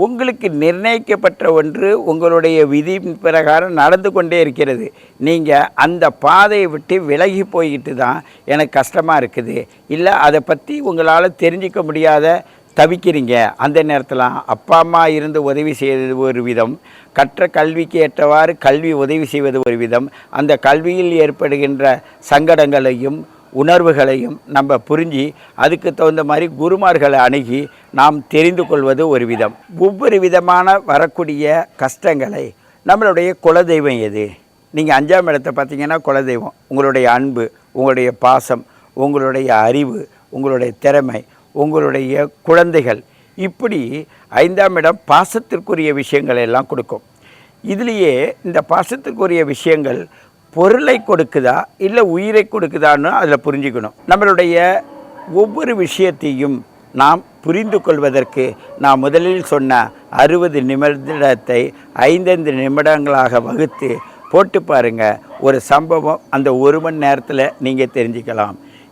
உங்களுக்கு நிர்ணயிக்கப்பட்ட ஒன்று உங்களுடைய விதி பிரகாரம் நடந்து கொண்டே இருக்கிறது. நீங்கள் அந்த பாதையை விட்டு விலகி போய்கிட்டு தான் எனக்கு கஷ்டமாக இருக்குது. இல்லை அதை பற்றி உங்களால் தெரிஞ்சிக்க முடியாத தவிக்கிறீங்க. அந்த நேரத்தில் அப்பா அம்மா இருந்து உதவி செய்வது ஒரு விதம். கற்ற கல்விக்கு ஏற்றவாறு கல்வி உதவி செய்வது ஒரு விதம். அந்த கல்வியில் ஏற்படுகின்ற சங்கடங்களையும் உணர்வுகளையும் நம்ம புரிஞ்சு அதுக்கு தகுந்த மாதிரி குருமார்களை அணுகி நாம் தெரிந்து கொள்வது ஒரு விதம். ஒவ்வொரு விதமான வரக்கூடிய கஷ்டங்களை நம்மளுடைய குலதெய்வம் எது? நீங்கள் அஞ்சாம் இடத்தை பார்த்தீங்கன்னா குலதெய்வம். உங்களுடைய அன்பு உங்களுடைய பாசம் உங்களுடைய அறிவு உங்களுடைய திறமை உங்களுடைய குழந்தைகள். இப்படி ஐந்தாம் இடம் பாசத்திற்குரிய விஷயங்களை எல்லாம் கொடுக்கும். இதுலேயே இந்த பாசத்திற்குரிய விஷயங்கள் பொருளை கொடுக்குதா இல்லை உயிரை கொடுக்குதான்னு அதில் புரிஞ்சுக்கணும். நம்மளுடைய ஒவ்வொரு விஷயத்தையும் நாம் புரிந்து கொள்வதற்கு நான் முதலில் சொன்ன அறுபது நிமிடத்தை ஐந்தைந்து நிமிடங்களாக வகுத்து போட்டு பாருங்கள் ஒரு சம்பவம் அந்த ஒரு மணி நேரத்தில் நீங்கள் தெரிஞ்சுக்கலாம்.